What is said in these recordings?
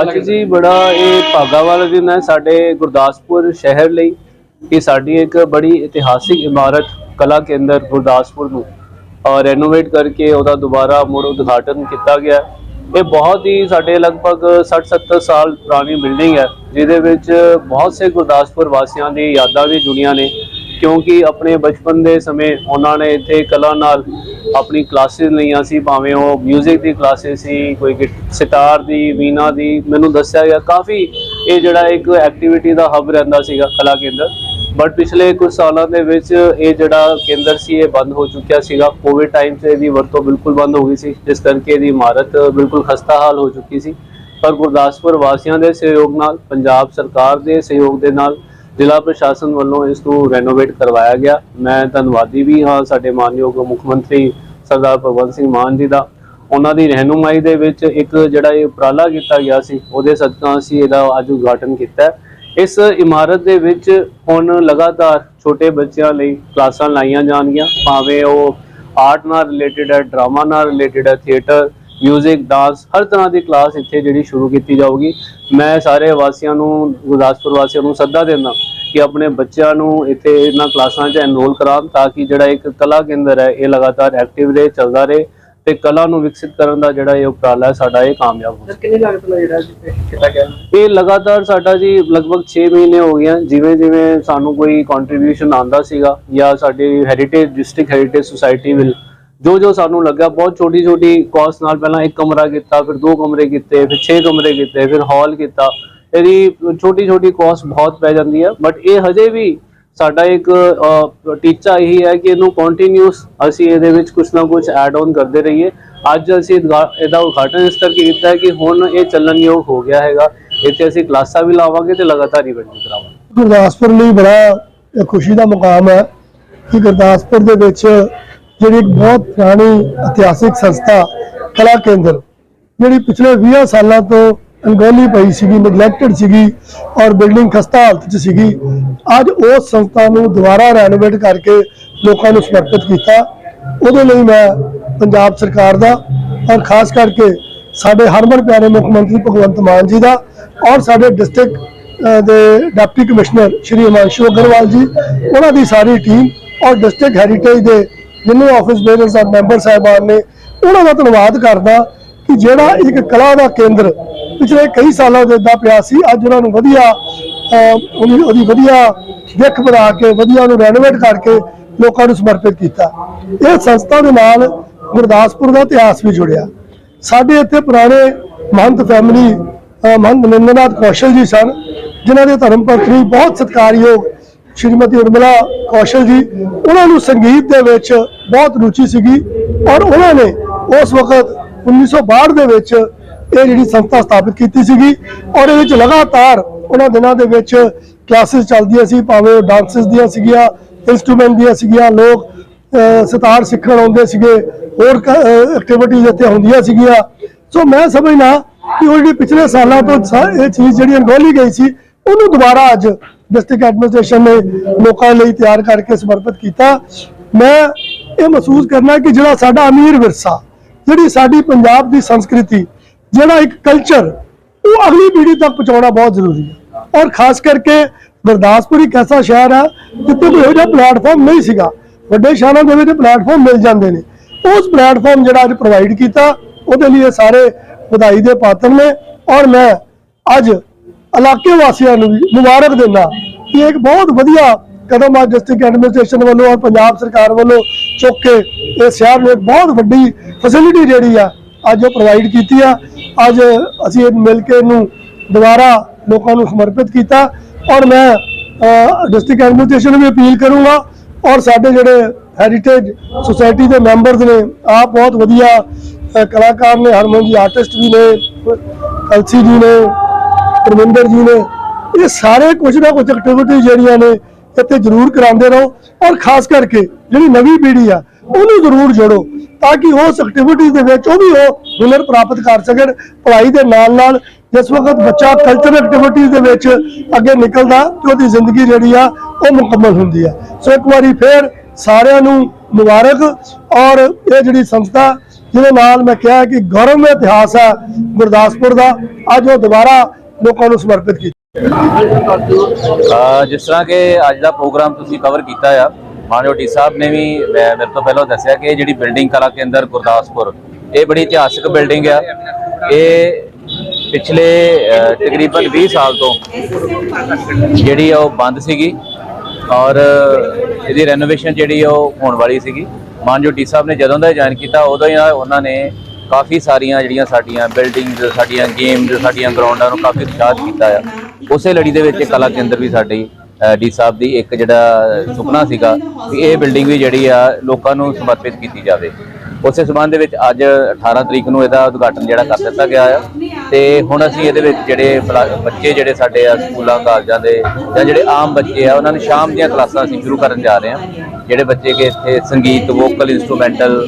ਅੱਜ ਜੀ ਬੜਾ ਇਹ ਭਾਗਾ ਵਾਲਾ ਦਿਨ ਹੈ ਸਾਡੇ ਗੁਰਦਾਸਪੁਰ ਸ਼ਹਿਰ ਲਈ। ਕਿ ਸਾਡੀ ਇੱਕ ਬੜੀ ਇਤਿਹਾਸਿਕ ਇਮਾਰਤ ਕਲਾ ਕੇਂਦਰ ਗੁਰਦਾਸਪੁਰ ਨੂੰ ਰੈਨੋਵੇਟ ਕਰਕੇ ਉਹਦਾ ਦੁਬਾਰਾ ਮੁੜ ਉਦਘਾਟਨ ਕੀਤਾ ਗਿਆ। ਇਹ ਬਹੁਤ ਹੀ ਸਾਡੇ ਲਗਭਗ 60-70 ਸਾਲ ਪੁਰਾਣੀ ਬਿਲਡਿੰਗ ਹੈ, ਜਿਹਦੇ ਵਿੱਚ ਬਹੁਤ ਸੇ ਗੁਰਦਾਸਪੁਰ ਵਾਸੀਆਂ ਦੀ ਯਾਦਾਂ ਵੀ ਜੁੜੀਆਂ ਨੇ। ਕਿਉਂਕਿ ਆਪਣੇ ਬਚਪਨ ਦੇ ਸਮੇਂ ਉਹਨਾਂ ਨੇ ਇੱਥੇ ਕਲਾ ਨਾਲ ਆਪਣੀ ਕਲਾਸਿਸ ਲਈਆਂ ਸੀ, ਭਾਵੇਂ ਉਹ 뮤직 ਦੀ ਕਲਾਸਿਸ ਸੀ, ਕੋਈ ਗਿਟ- ਸਿਤਾਰ ਦੀ, ਵੀਨਾ ਦੀ, ਮੈਨੂੰ ਦੱਸਿਆ ਗਿਆ, ਕਾਫੀ ਇਹ ਜਿਹੜਾ ਇੱਕ ਐਕਟੀਵਿਟੀ ਦਾ ਹੱਬ ਰਹਿੰਦਾ ਸੀਗਾ ਕਲਾ ਕੇਂਦਰ। ਬਟ ਪਿਛਲੇ ਕੁਝ ਸਾਲਾਂ ਦੇ ਵਿੱਚ ਇਹ ਜਿਹੜਾ ਕੇਂਦਰ ਸੀ, ਇਹ ਬੰਦ ਹੋ ਚੁੱਕਿਆ ਸੀਗਾ। ਕੋਵਿਡ ਟਾਈਮ 'ਚ ਇਹਦੀ ਵਰਤੋਂ ਬਿਲਕੁਲ ਬੰਦ ਹੋ ਗਈ ਸੀ, ਜਿਸ ਕਰਕੇ ਇਹਦੀ ਇਮਾਰਤ ਬਿਲਕੁਲ ਖਸਤਾ ਹਾਲ ਹੋ ਚੁੱਕੀ ਸੀ। ਪਰ ਗੁਰਦਾਸਪੁਰ ਵਾਸੀਆਂ ਦੇ ਸਹਿਯੋਗ ਨਾਲ, ਪੰਜਾਬ ਸਰਕਾਰ ਦੇ ਸਹਿਯੋਗ ਦੇ ਨਾਲ ਜ਼ਿਲ੍ਹਾ ਪ੍ਰਸ਼ਾਸਨ ਵੱਲੋਂ ਇਸ ਨੂੰ ਰੈਨੋਵੇਟ ਕਰਵਾਇਆ ਗਿਆ। ਮੈਂ ਧੰਨਵਾਦੀ ਵੀ ਹਾਂ ਸਾਡੇ ਮਾਨਯੋਗ ਮੁੱਖ ਮੰਤਰੀ ਸਰਦਾਰ ਭਗਵੰਤ ਸਿੰਘ ਮਾਨ ਜੀ ਦਾ। ਉਹਨਾਂ ਦੀ ਰਹਿਨੁਮਾਈ ਦੇ ਵਿੱਚ ਇੱਕ ਜਿਹੜਾ ਇਹ ਉਪਰਾਲਾ ਕੀਤਾ ਗਿਆ ਸੀ, ਉਹਦੇ ਸਦਕਾ ਅਸੀਂ ਇਹਦਾ ਅੱਜ ਉਦਘਾਟਨ ਕੀਤਾ ਇਸ ਇਮਾਰਤ ਦੇ ਵਿੱਚ ਹੁਣ ਲਗਾਤਾਰ ਛੋਟੇ ਬੱਚਿਆਂ ਲਈ ਕਲਾਸਾਂ ਲਾਈਆਂ ਜਾਣਗੀਆਂ, ਭਾਵੇਂ ਉਹ ਆਰਟ ਨਾਲ ਰਿਲੇਟਡ ਹੈ ਡਰਾਮਾ ਨਾਲ ਰਿਲੇਟਡ ਹੈ ਥੀਏਟਰ 뮤직 ਡਾਂਸ ਹਰ ਤਰ੍ਹਾਂ ਦੀ ਕਲਾਸ ਇੱਥੇ ਜਿਹੜੀ ਸ਼ੁਰੂ ਕੀਤੀ ਜਾਊਗੀ। ਮੈਂ ਸਾਰੇ ਵਾਸੀਆਂ ਨੂੰ ਗੁਰਦਾਸਪੁਰ ਵਾਸੀਆਂ ਨੂੰ ਸੱਦਾ ਦਿੰਦਾ ਕਿ ਆਪਣੇ ਬੱਚਿਆਂ ਨੂੰ ਇੱਥੇ ਇਹਨਾਂ ਕਲਾਸਾਂ 'ਚ ਐਨਰੋਲ ਕਰਾਉਣ ਤਾਂ ਕਿ ਜਿਹੜਾ ਇੱਕ ਕਲਾ ਕੇਂਦਰ ਹੈ ਇਹ ਲਗਾਤਾਰ ਐਕਟਿਵ ਰਹੇ ਚੱਲਦਾ ਰਹੇ ਤੇ ਕਲਾ ਨੂੰ ਵਿਕਸਿਤ ਕਰਨ ਦਾ ਜਿਹੜਾ ਇਹ ਉਪਰਾਲਾ ਸਾਡਾ ਇਹ ਕਾਮਯਾਬ ਹੋ ਕਿੰਨੀ ਲਾਗਤ ਨਾਲ ਜਿਹੜਾ ਕੀਤਾ ਗਿਆ? ਇਹ ਲਗਾਤਾਰ ਸਾਡਾ ਜੀ ਲਗਭਗ 6 ਮਹੀਨੇ ਹੋ ਗਏ ਜਿਵੇਂ ਜਿਵੇਂ ਸਾਨੂੰ ਕੋਈ ਕੰਟਰੀਬਿਊਸ਼ਨ ਆਂਦਾ ਸੀਗਾ ਜਾਂ ਸਾਡੀ ਹੈਰੀਟੇਜ ਡਿਸਟ੍ਰਿਕਟ ਹੈਰੀਟੇਜ ਸੁਸਾਇਟੀ ਵੱਲ ਜੋ ਜੋ ਸਾਨੂੰ ਲੱਗਾ, ਬਹੁਤ ਛੋਟੀ ਛੋਟੀ ਕਾਸਟ ਨਾਲ ਪਹਿਲਾਂ ਇੱਕ ਕਮਰਾ ਕੀਤਾ, ਫਿਰ ਦੋ ਕਮਰੇ ਕੀਤੇ, ਫਿਰ ਛੇ ਕਮਰੇ ਕੀਤੇ, ਫਿਰ ਹਾਲ ਕੀਤਾ। ਇਹਦੀ ਛੋਟੀ ਛੋਟੀ ਕਾਸਟ ਬਹੁਤ ਪੈ ਜਾਂਦੀ ਹੈ ਬਟ ਇਹ ਹਜੇ ਵੀ ਸਾਡਾ ਇੱਕ ਟੀਚਾ ਇਹੀ ਹੈ ਕਿ ਇਹਨੂੰ ਕੰਟੀਨਿਊਸ ਅਸੀਂ ਇਹਦੇ ਵਿੱਚ ਕੁਝ ਨਾ ਕੁਝ ਐਡ ਆਨ ਕਰਦੇ ਰਹੀਏ। ਅੱਜ ਅਸੀਂ ਇਹਦਾ ਉਦਘਾਟਨ ਇਸ ਕਰਕੇ ਕੀਤਾ ਹੈ ਕਿ ਹੁਣ ਇਹ ਚੱਲਣਯੋਗ ਹੋ ਗਿਆ ਹੈਗਾ। ਇੱਥੇ ਅਸੀਂ ਕਲਾਸਾਂ ਵੀ ਲਾਵਾਂਗੇ ਤੇ ਲਗਾਤਾਰ ਇਵੈਂਟ ਵੀ ਕਰਾਵਾਂਗੇ। ਗੁਰਦਾਸਪੁਰ ਲਈ ਬੜਾ ਖੁਸ਼ੀ ਦਾ ਮੁਕਾਮ ਹੈ ਕਿ ਗੁਰਦਾਸਪੁਰ ਦੇ ਵਿੱਚ ਜਿਹੜੀ ਇੱਕ ਬਹੁਤ ਪੁਰਾਣੀ ਇਤਿਹਾਸਿਕ ਸੰਸਥਾ, ਕਲਾ ਕੇਂਦਰ, ਜਿਹੜੀ ਪਿਛਲੇ 20 ਸਾਲਾਂ ਤੋਂ ਅਣਗੌਲੀ ਪਈ ਸੀਗੀ ਨੈਗਲੈਕਟਡ ਸੀਗੀ ਔਰ ਬਿਲਡਿੰਗ ਖਸਤਾ ਹਾਲਤ 'ਚ ਸੀਗੀ, ਅੱਜ ਉਸ ਸੰਸਥਾ ਨੂੰ ਦੁਬਾਰਾ ਰੈਨੋਵੇਟ ਕਰਕੇ ਲੋਕਾਂ ਨੂੰ ਸਮਰਪਿਤ ਕੀਤਾ। ਉਹਦੇ ਲਈ ਮੈਂ ਪੰਜਾਬ ਸਰਕਾਰ ਦਾ ਔਰ ਖਾਸ ਕਰਕੇ ਸਾਡੇ ਹਰਮਨ ਪਿਆਰੇ ਮੁੱਖ ਮੰਤਰੀ ਭਗਵੰਤ ਮਾਨ ਜੀ ਦਾ ਔਰ ਸਾਡੇ ਡਿਸਟ੍ਰਿਕਟ ਦੇ ਡਿਪਟੀ ਕਮਿਸ਼ਨਰ ਸ਼੍ਰੀ ਹਿਮਾਂਸ਼ੂ ਅਗਰਵਾਲ ਜੀ, ਉਹਨਾਂ ਦੀ ਸਾਰੀ ਟੀਮ ਔਰ ਡਿਸਟ੍ਰਿਕਟ ਹੈਰੀਟੇਜ ਦੇ ਜਿੰਨੇ ਆਫਿਸ ਬੇਅਰਸ ਆ ਮੈਂਬਰ ਸਾਹਿਬਾਨ ਨੇ, ਉਹਨਾਂ ਦਾ ਧੰਨਵਾਦ ਕਰਦਾ ਕਿ ਜਿਹੜਾ ਇੱਕ ਕਲਾ ਦਾ ਕੇਂਦਰ ਪਿਛਲੇ ਕਈ ਸਾਲਾਂ ਤੋਂ ਏਦਾਂ ਪਿਆ ਸੀ, ਅੱਜ ਉਹਨਾਂ ਨੂੰ ਵਧੀਆ ਉਹਦੀ ਵਧੀਆ ਦਿੱਖ ਬਣਾ ਕੇ, ਵਧੀਆ ਉਹਨੂੰ ਰੈਨੋਵੇਟ ਕਰਕੇ ਲੋਕਾਂ ਨੂੰ ਸਮਰਪਿਤ ਕੀਤਾ। ਇਹ ਸੰਸਥਾ ਦੇ ਨਾਲ ਗੁਰਦਾਸਪੁਰ ਦਾ ਇਤਿਹਾਸ ਵੀ ਜੁੜਿਆ। ਸਾਡੇ ਇੱਥੇ ਪੁਰਾਣੇ ਮਹੰਤ ਫੈਮਿਲੀ ਅਹ, ਮਹੰਤ ਨਿੰਦਨਾਥ ਕੌਸ਼ਲ ਜੀ ਸਨ, ਜਿਨ੍ਹਾਂ ਦੇ ਧਰਮ ਪਤਨੀ ਬਹੁਤ ਸਤਿਕਾਰਯੋਗ ਸ਼੍ਰੀਮਤੀ ਉਰਮਿਲਾ ਕੌਸ਼ਲ ਜੀ, ਉਹਨਾਂ ਨੂੰ ਸੰਗੀਤ ਦੇ ਵਿੱਚ ਬਹੁਤ ਰੁਚੀ ਸੀਗੀ ਔਰ ਉਹਨਾਂ ਨੇ ਉਸ ਵਕਤ 1962 ਦੇ ਵਿੱਚ ਇਹ ਜਿਹੜੀ ਸੰਸਥਾ ਸਥਾਪਿਤ ਕੀਤੀ ਸੀਗੀ ਔਰ ਇਹਦੇ ਵਿੱਚ ਲਗਾਤਾਰ ਉਹਨਾਂ ਦਿਨਾਂ ਦੇ ਵਿੱਚ ਕਲਾਸਿਸ ਚੱਲਦੀਆਂ ਸੀ, ਭਾਵੇਂ ਉਹ ਡਾਂਸਸ ਦੀਆਂ ਸੀਗੀਆਂ ਇਨਸਟਰੂਮੈਂਟ ਦੀਆਂ ਸੀਗੀਆਂ, ਲੋਕ ਸਿਤਾਰ ਸਿੱਖਣ ਆਉਂਦੇ ਸੀਗੇ, ਹੋਰ ਐਕਟੀਵਿਟੀਜ਼ ਇੱਥੇ ਹੁੰਦੀਆਂ ਸੀਗੀਆਂ। ਸੋ ਮੈਂ ਸਮਝਣਾ ਕਿ ਉਹ ਜਿਹੜੀ ਪਿਛਲੇ ਸਾਲਾਂ ਤੋਂ ਇਹ ਚੀਜ਼ ਜਿਹੜੀ ਅਣਗੌਲੀ ਗਈ ਸੀ, ਉਹਨੂੰ ਦੁਬਾਰਾ ਅੱਜ ਡਿਸਟ੍ਰਿਕਟ ਐਡਮਿਨਿਸਟ੍ਰੇਸ਼ਨ ਨੇ ਲੋਕਾਂ ਲਈ ਤਿਆਰ ਕਰਕੇ ਸਮਰਪਿਤ ਕੀਤਾ ਮੈਂ ਇਹ ਮਹਿਸੂਸ ਕਰਨਾ ਕਿ ਜਿਹੜਾ ਸਾਡਾ ਅਮੀਰ ਵਿਰਸਾ ਜਿਹੜੀ ਸਾਡੀ ਪੰਜਾਬ ਦੀ ਸੰਸਕ੍ਰਿਤੀ ਜਿਹੜਾ ਇੱਕ ਕਲਚਰ ਉਹ ਅਗਲੀ ਪੀੜ੍ਹੀ ਤੱਕ ਪਹੁੰਚਾਉਣਾ ਬਹੁਤ ਜ਼ਰੂਰੀ ਹੈ ਔਰ ਖਾਸ ਕਰਕੇ ਗੁਰਦਾਸਪੁਰ ਇੱਕ ਐਸਾ ਸ਼ਹਿਰ ਹੈ ਜਿੱਥੇ ਕੋਈ ਇਹੋ ਜਿਹਾ ਪਲੇਟਫਾਰਮ ਨਹੀਂ ਸੀਗਾ ਵੱਡੇ ਸ਼ਹਿਰਾਂ ਦੇ ਵਿੱਚ ਪਲੇਟਫਾਰਮ ਮਿਲ ਜਾਂਦੇ ਨੇ ਉਸ ਪਲੇਟਫਾਰਮ ਜਿਹੜਾ ਅੱਜ ਪ੍ਰੋਵਾਈਡ ਕੀਤਾ ਉਹਦੇ ਲਈ ਇਹ ਸਾਰੇ ਵਧਾਈ ਦੇ ਪਾਤਰ ਨੇ ਔਰ ਮੈਂ ਅੱਜ ਇਲਾਕੇ ਵਾਸੀਆਂ ਨੂੰ ਵੀ ਮੁਬਾਰਕ ਦਿੰਦਾ। ਕਿ ਇੱਕ ਬਹੁਤ ਵਧੀਆ ਕਦਮ ਆ ਡਿਸਟ੍ਰਿਕਟ ਐਡਮਿਨਿਸਟ੍ਰੇਸ਼ਨ ਵੱਲੋਂ ਔਰ ਪੰਜਾਬ ਸਰਕਾਰ ਵੱਲੋਂ ਚੁੱਕ ਕੇ ਇਹ ਸ਼ਹਿਰ ਨੂੰ ਬਹੁਤ ਵੱਡੀ ਫੈਸਿਲਿਟੀ ਜਿਹੜੀ ਆ, ਅੱਜ ਉਹ ਪ੍ਰੋਵਾਈਡ ਕੀਤੀ ਆ। ਅੱਜ ਅਸੀਂ ਇਹ ਮਿਲ ਕੇ ਇਹਨੂੰ ਦੁਬਾਰਾ ਲੋਕਾਂ ਨੂੰ ਸਮਰਪਿਤ ਕੀਤਾ ਔਰ ਮੈਂ ਡਿਸਟ੍ਰਿਕਟ ਐਡਮਿਨਿਸਟ੍ਰੇਸ਼ਨ ਨੂੰ ਵੀ ਅਪੀਲ ਕਰੂੰਗਾ ਔਰ ਸਾਡੇ ਜਿਹੜੇ ਹੈਰੀਟੇਜ ਸੁਸਾਇਟੀ ਦੇ ਮੈਂਬਰਸ ਨੇ, ਆਪ ਬਹੁਤ ਵਧੀਆ ਕਲਾਕਾਰ ਨੇ, ਹਰਮਨ ਜੀ ਆਰਟਿਸਟ ਵੀ ਨੇ ਕਲਸੀ ਜੀ ਨੇ ਪਰਮਿੰਦਰ ਜੀ ਨੇ, ਇਹ ਸਾਰੇ ਕੁਝ ਨਾ ਕੁਝ ਐਕਟੀਵਿਟੀ ਜਿਹੜੀਆਂ ਨੇ ਇੱਥੇ ਜ਼ਰੂਰ ਕਰਾਉਂਦੇ ਰਹੋ ਔਰ ਖਾਸ ਕਰਕੇ ਜਿਹੜੀ ਨਵੀਂ ਪੀੜ੍ਹੀ ਆ, ਉਹਨੂੰ ਜ਼ਰੂਰ ਜੋੜੋ ਤਾਂ ਕਿ ਉਸ ਐਕਟੀਵਿਟੀਜ਼ ਦੇ ਵਿੱਚ ਉਹ ਵੀ ਉਹ ਹੁਨਰ ਪ੍ਰਾਪਤ ਕਰ ਸਕਣ, ਪੜ੍ਹਾਈ ਦੇ ਨਾਲ ਨਾਲ ਜਿਸ ਵਕਤ ਬੱਚਾ ਕਲਚਰਲ ਐਕਟੀਵਿਟੀਜ਼ ਦੇ ਵਿੱਚ ਅੱਗੇ ਨਿਕਲਦਾ ਤੇ ਉਹਦੀ ਜ਼ਿੰਦਗੀ ਜਿਹੜੀ ਆ, ਉਹ ਮੁਕੰਮਲ ਹੁੰਦੀ ਆ। ਸੋ ਇੱਕ ਵਾਰੀ ਫੇਰ ਸਾਰਿਆਂ ਨੂੰ ਮੁਬਾਰਕ ਔਰ ਇਹ ਜਿਹੜੀ ਸੰਸਥਾ ਜਿਹਦੇ ਨਾਲ ਮੈਂ ਕਿਹਾ ਕਿ ਗੌਰਵਮਈ ਇਤਿਹਾਸ ਹੈ ਗੁਰਦਾਸਪੁਰ ਦਾ, ਅੱਜ ਉਹ ਦੁਬਾਰਾ ਲੋਕਾਂ ਨੂੰ ਸਮਰਪਿਤ ਕੀਤਾ। ਜਿਸ ਤਰ੍ਹਾਂ ਕਿ ਅੱਜ ਦਾ ਪ੍ਰੋਗਰਾਮ ਤੁਸੀਂ ਕਵਰ ਕੀਤਾ ਆ ਮਾਨਯੋਗ ਡੀ ਸਾਹਿਬ ਨੇ ਵੀ, ਮੈਂ- ਮੇਰੇ ਤੋਂ ਪਹਿਲਾਂ ਦੱਸਿਆ ਕਿ ਇਹ ਜਿਹੜੀ ਬਿਲਡਿੰਗ ਕਲਾ ਕੇਂਦਰ ਗੁਰਦਾਸਪੁਰ, ਇਹ ਬੜੀ ਇਤਿਹਾਸਕ ਬਿਲਡਿੰਗ ਆ। ਇਹ ਪਿਛਲੇ ਤਕਰੀਬਨ 20 ਸਾਲ ਤੋਂ ਜਿਹੜੀ ਆ ਉਹ ਬੰਦ ਸੀਗੀ ਔਰ ਇਹਦੀ ਰੈਨੋਵੇਸ਼ਨ ਜਿਹੜੀ ਉਹ ਹੋਣ ਵਾਲੀ ਸੀਗੀ। ਮਾਨਯੋਗ ਡੀ ਸਾਹਿਬ ਨੇ ਜਦੋਂ ਦਾ ਜੁਆਇਨ ਕੀਤਾ, ਉਦੋਂ ਹੀ ਉਹਨਾਂ ਨੇ ਕਾਫੀ ਸਾਰੀਆਂ ਜਿਹੜੀਆਂ ਸਾਡੀਆਂ ਬਿਲਡਿੰਗਸ ਸਾਡੀਆਂ ਗੇਮਸ ਸਾਡੀਆਂ ਗਰਾਊਂਡਾਂ ਨੂੰ ਕਾਫੀ ਉਤਸ਼ਾਹਿਤ ਕੀਤਾ ਆ। ਉਸੇ ਲੜੀ ਦੇ ਵਿੱਚ ਕਲਾ ਕੇਂਦਰ ਵੀ ਸਾਡੀ ਡੀ ਸਾਹਿਬ ਦੀ ਇੱਕ ਜਿਹੜਾ ਸੁਪਨਾ ਸੀਗਾ ਕਿ ਇਹ ਬਿਲਡਿੰਗ ਵੀ ਜਿਹੜੀ ਆ ਲੋਕਾਂ ਨੂੰ ਸਮਰਪਿਤ ਕੀਤੀ ਜਾਵੇ। ਉਸੇ ਸਬੰਧ ਦੇ ਵਿੱਚ ਅੱਜ 18 ਤਰੀਕ ਨੂੰ ਇਹਦਾ ਉਦਘਾਟਨ ਜਿਹੜਾ ਕਰ ਦਿੱਤਾ ਗਿਆ ਆ। ਤੇ ਹੁਣ ਅਸੀਂ ਇਹਦੇ ਵਿੱਚ ਜਿਹੜੇ ਬਲਾ- ਬੱਚੇ ਜਿਹੜੇ ਸਾਡੇ ਆ ਸਕੂਲਾਂ, ਕਾਲਜਾਂ ਦੇ ਜਾਂ ਜਿਹੜੇ ਆਮ ਬੱਚੇ ਆ, ਉਹਨਾਂ ਨੂੰ ਸ਼ਾਮ ਦੀਆਂ ਕਲਾਸਾਂ ਅਸੀਂ ਸ਼ੁਰੂ ਕਰਨ ਜਾ ਰਹੇ ਹਾਂ। ਜਿਹੜੇ ਬੱਚੇ ਕਿ ਇੱਥੇ ਸੰਗੀਤ, vocal instrumental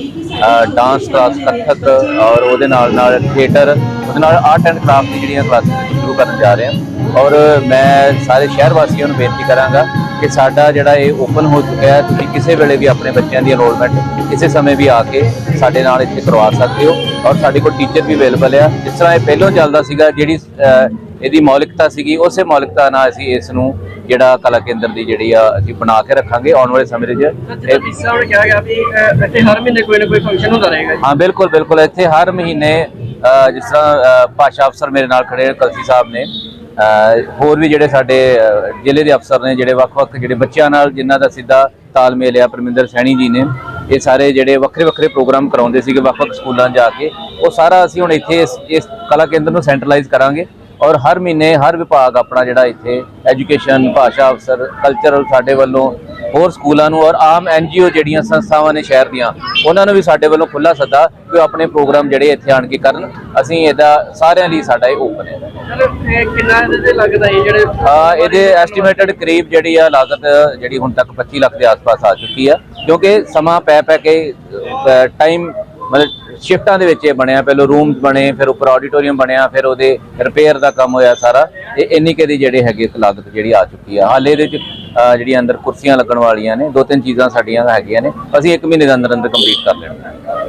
dance class Kathak ਔਰ ਉਹਦੇ ਨਾਲ ਨਾਲ ਥੀਏਟਰ ਉਹਦੇ ਨਾਲ ਆਰਟ ਐਂਡ ਕਰਾਫਟ ਦੀ ਜਿਹੜੀਆਂ ਕਲਾਸਾਂ ਸ਼ੁਰੂ ਕਰਨ ਜਾ ਰਹੇ ਹਾਂ। ਔਰ ਮੈਂ ਸਾਰੇ ਸ਼ਹਿਰ ਵਾਸੀਆਂ ਨੂੰ ਬੇਨਤੀ ਕਰਾਂਗਾ ਕਿ ਸਾਡਾ ਜਿਹੜਾ ਇਹ ਓਪਨ ਹੋ ਚੁੱਕਿਆ ਹੈ ਤੁਸੀਂ ਕਿਸੇ ਵੇਲੇ ਵੀ ਆਪਣੇ ਬੱਚਿਆਂ ਦੀ ਐਨਰੋਲਮੈਂਟ ਕਿਸੇ ਸਮੇਂ ਵੀ ਆ ਕੇ ਸਾਡੇ ਨਾਲ ਇੱਥੇ ਕਰਵਾ ਸਕਦੇ ਹੋ। ਔਰ ਸਾਡੇ ਕੋਲ ਟੀਚਰ ਵੀ ਅਵੇਲੇਬਲ ਆ। ਜਿਸ ਤਰ੍ਹਾਂ ਇਹ ਪਹਿਲਾਂ ਚੱਲਦਾ ਸੀਗਾ ਜਿਹੜੀ ਇਹਦੀ ਮੌਲਿਕਤਾ ਸੀਗੀ ਉਸੇ ਮੌਲਿਕਤਾ ਨਾਲ ਅਸੀਂ ਇਸ ਨੂੰ ਜਿਹੜਾ ਕਲਾ ਕੇਂਦਰ ਦੀ ਜਿਹੜੀ ਆ ਅਸੀਂ ਬਣਾ ਕੇ ਰੱਖਾਂਗੇ ਆਉਣ ਵਾਲੇ ਸਮੇਂ ਦੇ ਵਿੱਚ। ਸਾਹਿਬ ਨੇ ਕਿਹਾ ਗਿਆ ਵੀ ਇੱਥੇ ਹਰ ਮਹੀਨੇ ਕੋਈ ਨਾ ਕੋਈ ਫੰਕਸ਼ਨ ਹੁੰਦਾ ਰਹੇਗਾ ਹਾਂ ਬਿਲਕੁਲ ਬਿਲਕੁਲ। ਇੱਥੇ ਹਰ ਮਹੀਨੇ ਜਿਸ ਤਰ੍ਹਾਂ ਭਾਸ਼ਾ ਅਫਸਰ ਮੇਰੇ ਨਾਲ ਖੜੇ ਕਲਸੀ ਸਾਹਿਬ ਨੇ। ਹੋਰ ਵੀ ਜਿਹੜੇ ਸਾਡੇ ਜ਼ਿਲ੍ਹੇ ਦੇ ਅਫਸਰ ਨੇ, ਜਿਹੜੇ ਵੱਖ-ਵੱਖ ਜਿਹੜੇ ਬੱਚਿਆਂ ਨਾਲ, ਜਿਨ੍ਹਾਂ ਦਾ ਸਿੱਧਾ ਤਾਲਮੇਲ ਆ, ਪਰਮਿੰਦਰ ਸੈਣੀ ਜੀ ਨੇ, ਇਹ ਸਾਰੇ ਜਿਹੜੇ ਵੱਖਰੇ ਵੱਖਰੇ ਪ੍ਰੋਗਰਾਮ ਕਰਾਉਂਦੇ ਸੀਗੇ, ਵੱਖ-ਵੱਖ ਸਕੂਲਾਂ ਜਾ ਕੇ। ਉਹ ਸਾਰਾ ਅਸੀਂ ਹੁਣ ਇੱਥੇ ਇਸ ਇਸ ਕਲਾ ਕੇਂਦਰ ਨੂੰ ਸੈਂਟਰਲਾਈਜ਼ ਕਰਾਂਗੇ। ਔਰ ਹਰ ਮਹੀਨੇ ਹਰ ਵਿਭਾਗ ਆਪਣਾ ਜਿਹੜਾ ਇੱਥੇ ਐਜੂਕੇਸ਼ਨ ਭਾਸ਼ਾ ਅਫਸਰ ਕਲਚਰਲ ਸਾਡੇ ਵੱਲੋਂ ਹੋਰ ਸਕੂਲਾਂ ਨੂੰ ਔਰ ਆਮ ਐਨਜੀਓ ਜਿਹੜੀਆਂ ਸੰਸਥਾਵਾਂ ਨੇ ਸ਼ਹਿਰ ਦੀਆਂ ਉਹਨਾਂ ਨੂੰ ਵੀ ਸਾਡੇ ਵੱਲੋਂ ਖੁੱਲਾ ਸੱਦਾ ਕਿ ਉਹ ਆਪਣੇ ਪ੍ਰੋਗਰਾਮ ਜਿਹੜੇ ਇੱਥੇ ਆਣ ਕੇ ਕਰਨ। ਅਸੀਂ ਇਹਦਾ ਸਾਰਿਆਂ ਲਈ ਸਾਡਾ ਇਹ ਓਪਨ ਹੈ ਕਿੰਨਾ ਇਹਦੇ ਤੇ ਲੱਗਦਾ ਹੈ ਜਿਹੜੇ ਆ ਇਹਦੇ ਐਸਟੀਮੇਟਡ ਕਰੀਬ ਜਿਹੜੀ ਆ ਲਾਗਤ ਜਿਹੜੀ ਹੁਣ ਤੱਕ 25 ਲੱਖ ਦੇ ਆਸ-ਪਾਸ ਆ ਚੁੱਕੀ ਆ ਕਿਉਂਕਿ ਸਮਾਂ ਪੈ ਪੈ ਕੇ ਟਾਈਮ ਮਤਲਬ ਸ਼ਿਫਟਾਂ ਦੇ ਵਿੱਚ ਇਹ ਬਣਿਆ, ਪਹਿਲਾਂ ਰੂਮ ਬਣੇ, ਫਿਰ ਉੱਪਰ ਆਡੀਟੋਰੀਅਮ ਬਣਿਆ, ਫਿਰ ਉਹਦੇ ਰਿਪੇਅਰ ਦਾ ਕੰਮ ਹੋਇਆ ਸਾਰਾ। ਇਹ ਇੰਨੀ ਕੁ ਦੀ ਜਿਹੜੇ ਹੈਗੇ ਲਾਗਤ ਜਿਹੜੀ ਆ ਚੁੱਕੀ ਆ। ਹਾਲੇ ਇਹਦੇ ਵਿੱਚ ਜਿਹੜੀਆਂ ਅੰਦਰ ਕੁਰਸੀਆਂ ਲੱਗਣ ਵਾਲੀਆਂ ਨੇ, ਦੋ ਤਿੰਨ ਚੀਜ਼ਾਂ ਸਾਡੀਆਂ ਹੈਗੀਆਂ ਨੇ, ਅਸੀਂ 1 ਮਹੀਨੇ ਦੇ ਅੰਦਰ ਅੰਦਰ ਕੰਪਲੀਟ ਕਰ ਲੈਣਾ